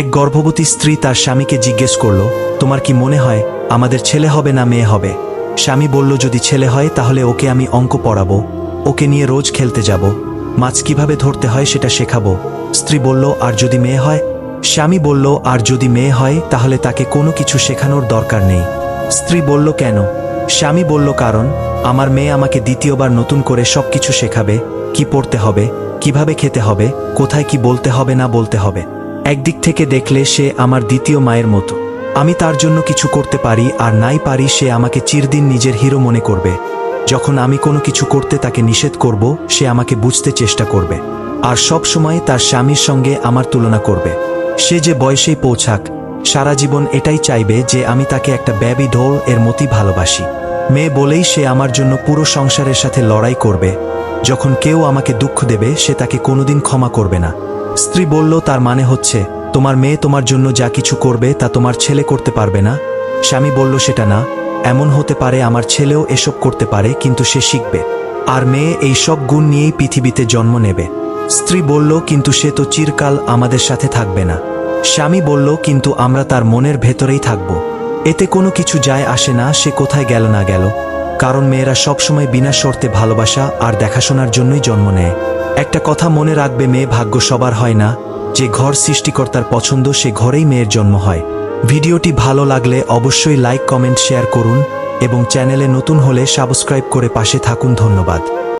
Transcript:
এক গর্ভবতী স্ত্রী তার স্বামীকে জিজ্ঞেস করল, তোমার কি মনে হয় আমাদের ছেলে হবে না মেয়ে হবে? স্বামী বলল, যদি ছেলে হয় তাহলে ওকে আমি অঙ্ক পড়াবো, ওকে নিয়ে রোজ খেলতে যাব, মাছ কীভাবে ধরতে হয় সেটা শেখাবো। স্ত্রী বলল, আর যদি মেয়ে হয়? স্বামী বলল, আর যদি মেয়ে হয় তাহলে তাকে কোনো কিছু শেখানোর দরকার নেই। স্ত্রী বলল, কেন? স্বামী বলল, কারণ আমার মেয়ে আমাকে দ্বিতীয়বার নতুন করে সবকিছু শেখাবে, কি পড়তে হবে, কীভাবে খেতে হবে, কোথায় কি বলতে হবে না বলতে হবে। একদিক থেকে দেখলে সে আমার দ্বিতীয় মায়ের মতো। আমি তার জন্য কিছু করতে পারি আর নাই পারি সে আমাকে চিরদিন নিজের হিরো মনে করবে। যখন আমি কোনো কিছু করতে তাকে নিষেধ করব, সে আমাকে বুঝতে চেষ্টা করবে। আর সব সময় তার স্বামীর সঙ্গে আমার তুলনা করবে। সে যে বয়সেই পৌঁছাক, সারা জীবন এটাই চাইবে যে আমি তাকে একটা ব্যাবি ঢোল এর মতই ভালোবাসি। মেয়ে বলেই সে আমার জন্য পুরো সংসারের সাথে লড়াই করবে। যখন কেউ আমাকে দুঃখ দেবে, সে তাকে কোনোদিন ক্ষমা করবে না। স্ত্রী বলল, তার মানে হচ্ছে, তোমার মেয়ে তোমার জন্য যা কিছু করবে তা তোমার ছেলে করতে পারবে না? স্বামী বলল, সেটা না, এমন হতে পারে আমার ছেলেও এসব করতে পারে, কিন্তু সে শিখবে। আর মেয়ে এই সব গুণ নিয়েই পৃথিবীতে জন্ম নেবে। স্ত্রী বলল, কিন্তু সে তো চিরকাল আমাদের সাথে থাকবে না। স্বামী বলল, কিন্তু আমরা তার মনের ভেতরেই থাকব। এতে কোনো কিছু যায় আসে না, সে কোথায় গেল না গেল। কারণ মেয়েরা সবসময় বিনা শর্তে ভালোবাসা আর দেখাশোনার জন্যই জন্ম নেয়। একটা কথা মনে রাখবে মেয়ে, ভাগ্য সবার হয় না। যে ঘর সৃষ্টিকর্তার পছন্দ, সে ঘরেই মেয়ের জন্ম হয়। ভিডিওটি ভালো লাগলে অবশ্যই লাইক, কমেন্ট, শেয়ার করুন এবং চ্যানেলে নতুন হলে সাবস্ক্রাইব করে পাশে থাকুন। ধন্যবাদ।